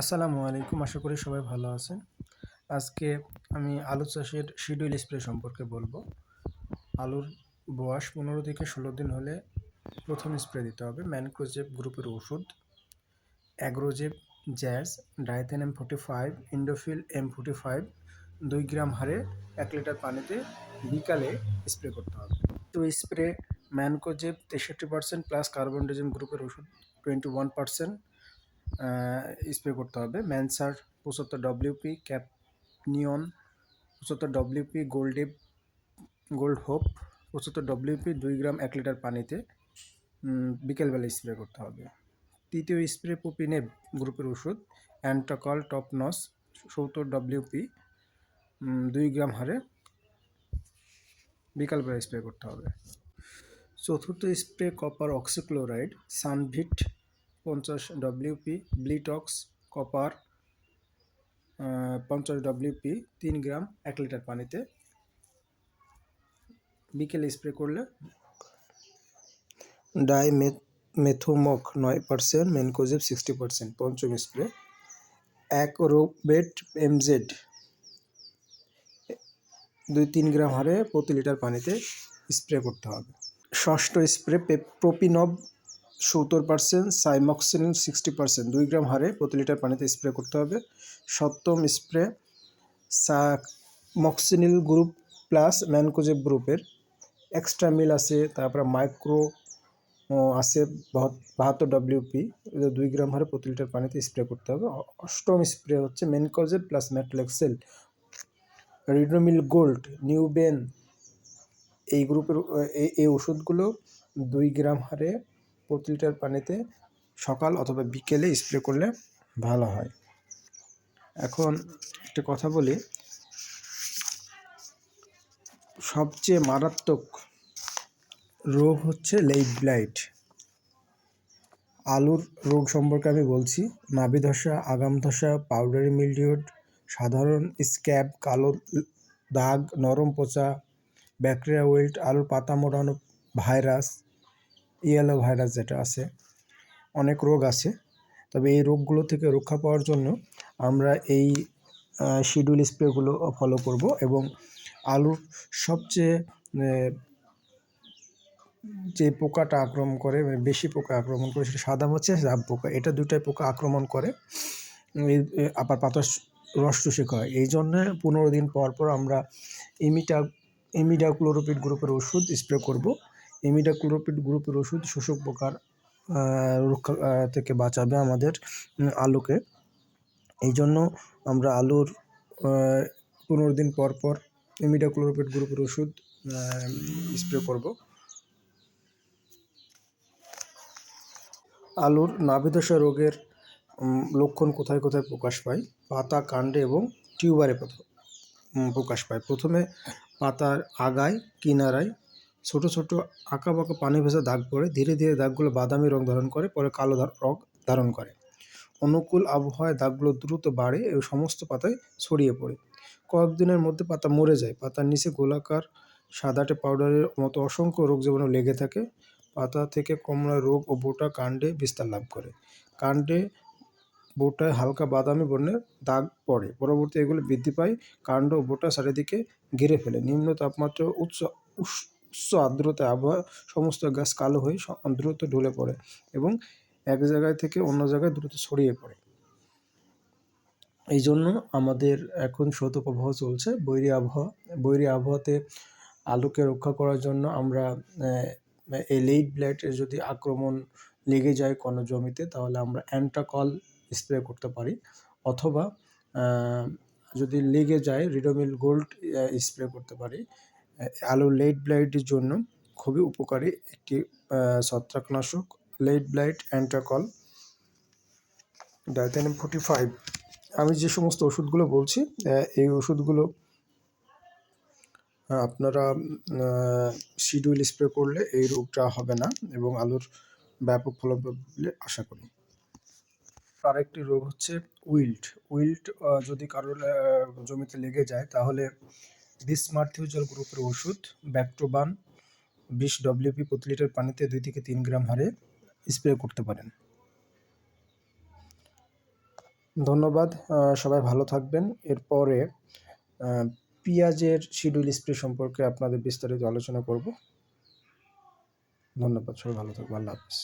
আসসালামু আলাইকুম, আশা করি সবাই ভালো আছেন। আজকে আমি আলু চাষের শিডিউল স্প্রে সম্পর্কে বলব। আলুর বয়স পনেরো থেকে ষোলো দিন হলে প্রথম স্প্রে দিতে হবে। ম্যানক্রোজেব গ্রুপের ওষুধ Agrozeb jazz Dithane M forty five, Indofil M forty five, দুই গ্রাম হারে এক লিটার পানিতে বিকালে স্প্রে করতে হবে। তো স্প্রে ম্যানকোজেব তেষট্টি পার্সেন্ট প্লাস কার্বনডাইজিম গ্রুপের ওষুধ টোয়েন্টি ওয়ান পার্সেন্ট স্প্রে করতে হবে। ম্যানসার পঁচাত্তর ডব্লিউপি ক্যাপ নিয়ন পঁচাত্তর ডব্লিউপি গোল্ডেপ গোল্ড হোপ পঁচাত্তর ডব্লিউপি দুই গ্রাম এক লিটার পানিতে বিকেলবেলা স্প্রে করতে হবে। তৃতীয় স্প্রে পোপিনেব গ্রুপের ওষুধ অ্যান্টাকল টপনস সত্তর ডব্লিউপি দুই গ্রাম হারে বিকালবেলা স্প্রে করতে হবে। চতুর্থ স্প্রে কপার অক্সিক্লোরাইড সানভিট পঞ্চাশ ডব্লিউপি ব্লিটক্স কপার পঞ্চাশ ডব্লিউপি তিন গ্রাম, এক লিটার পানিতে। বিকেলে স্প্রে করলে ডাই মেথোমক নয় পার্সেন্ট মেনকোজেব সিক্সটি পার্সেন্ট পঞ্চম স্প্রে। এক রোবেট এমজেড দুই তিন গ্রাম হারে প্রতি লিটার পানিতে স্প্রে করতে হবে। ষষ্ঠ স্প্রে প্রোপিনব সত্তর পার্সেন্ট সাইমক্সিন সিক্সটি পার্সেন্ট দুই গ্রাম হারে প্রতি লিটার পানিতে স্প্রে করতে হবে। সপ্তম স্প্রে মক্সিনিল গ্রুপ প্লাস ম্যানকোজেব গ্রুপের এক্সট্রা মিল আছে, তারপরে মাইক্রো আছে বাহাত্তর ডব্লিউপি দুই গ্রাম হারে প্রতি লিটার পানিতে স্প্রে করতে হবে। অষ্টম স্প্রে হচ্ছে mancozeb plus metalaxyl Ridomil gold, নিউবেন, এই গ্রুপের এই ওষুধগুলো দুই গ্রাম হারে প্রতি লিটার পানিতে সকাল অথবা বিকেলে স্প্রে করলে ভালো হয়। এখন একটা কথা বলি। সবচেয়ে মারাত্মক রোগ হচ্ছে লেট ব্লাইট আলুর রোগ সম্পর্কে আমি বলছি। নাভি ধসা, আগাম ধসা পাউডারি মিলডিউড সাধারণ স্ক্যাব কালো দাগ, নরম পচা ব্যাকটেরিয়া ওয়েল্ট আলুর পাতা মোড়ানো ভাইরাস ইয়েলো ভাইরাস যেটা আছে, অনেক রোগ আছে। তবে এই রোগগুলো থেকে রক্ষা পাওয়ার জন্য আমরা এই শিডিউল স্প্রেগুলো ফলো করব এবং আলুর সবচেয়ে যে পোকাটা আক্রমণ করে মানে বেশি পোকা আক্রমণ করে সেটা সাদা হচ্ছে রাব পোকা, এটা দুটাই পোকা আক্রমণ করে। আবার পাতা রস চুষে খায় এই জন্যে পনেরো দিন পর পর আমরা ইমিটা ইমিডাক্লোরোপিড গ্রুপের ওষুধ স্প্রে করব। ইমিডাক্লোরোপিড গ্রুপের ওষুধ শোষক পোকার রক্ষা থেকে বাঁচাবে আমাদের আলুকে। এই জন্য আমরা আলুর পনেরো দিন পর পর ইমিডাক্লোরোপিড গ্রুপের ওষুধ স্প্রে করব। আলুর নাভিদশা রোগের লক্ষণ কোথায় কোথায় প্রকাশ পায়? পাতা, কাণ্ডে এবং টিউবারে প্রকাশ পায়। প্রথমে পাতার আগায়, কিনারায় ছোট ছোট আঁকা বাঁকা পানি ভেজা দাগ পড়ে ধীরে ধীরে দাগগুলো বাদামি রং ধারণ করে, পরে কালো রং ধারণ করে। অনুকূল আবহাওয়ায় দাগগুলো দ্রুত বাড়ে এবং সমস্ত পাতায় ছড়িয়ে পড়ে। কয়েকদিনের মধ্যে পাতা মরে যায়। পাতার নিচে গোলাকার সাদাটে পাউডারের মতো অসংখ্য রোগ জীবাণু লেগে থাকে। পাতা থেকে কমলা রোগ ও বোটা কাণ্ডে বিস্তার লাভ করে। কাণ্ডে বোটায় হালকা বাদামি বর্ণের দাগ পড়ে। পরবর্তী এগুলো বৃদ্ধি পায়, কাণ্ড ও বোটা চারিদিকে ঘিরে ফেলে। নিম্ন তাপমাত্রা উচ্চ উচ্চ আর্দ্রতা আবহাওয়া সমস্ত গাছ কালো হয়ে দ্রুত ঢলে পড়ে এবং এক জায়গায় থেকে অন্য জায়গায় দ্রুত ছড়িয়ে পড়ে। এই জন্য আমাদের এখন শৈত্যপ্রবাহ চলছে। বৈরী আবহাওয়া, বৈরী আবহাওয়াতে আলুকে রক্ষা করার জন্য আমরা এই লেট ব্লাইটের যদি আক্রমণ লেগে যায় কোনো জমিতে, তাহলে আমরা অ্যান্টাকল স্প্রে করতে পারি। অথবা যদি লেগে যায়, রিডোমিল গোল্ড স্প্রে করতে পারি। আলুর লেট ব্লাইটের জন্য খুবই উপকারী একটি ছত্রাকনাশক। Late blight Antracol Dithane M forty five আমি যে সমস্ত ওষুধগুলো বলছি এই ওষুধগুলো আপনারা শিডিউল স্প্রে করলে এই রোগটা হবে না এবং আলুর ব্যাপক ফলন বলে আশা করি। আরেকটি রোগ হচ্ছে উইল্ট উইল্ট যদি কারোর জমিতে লেগে যায়, তাহলে বিসমার্থিউজল গ্রুপের ওষুধ, ব্যাকটোবান, বিশ ডব্লিউপি প্রতি লিটার পানিতে দুই থেকে তিন গ্রাম হারে স্প্রে করতে পারেন। ধন্যবাদ সবাই ভালো থাকবেন। এরপরে পেঁয়াজের শিডিউল স্প্রে সম্পর্কে আপনাদের বিস্তারিত আলোচনা করব। ধন্যবাদ, সবাই ভালো থাকবেন। আল্লাহ হাফিজ।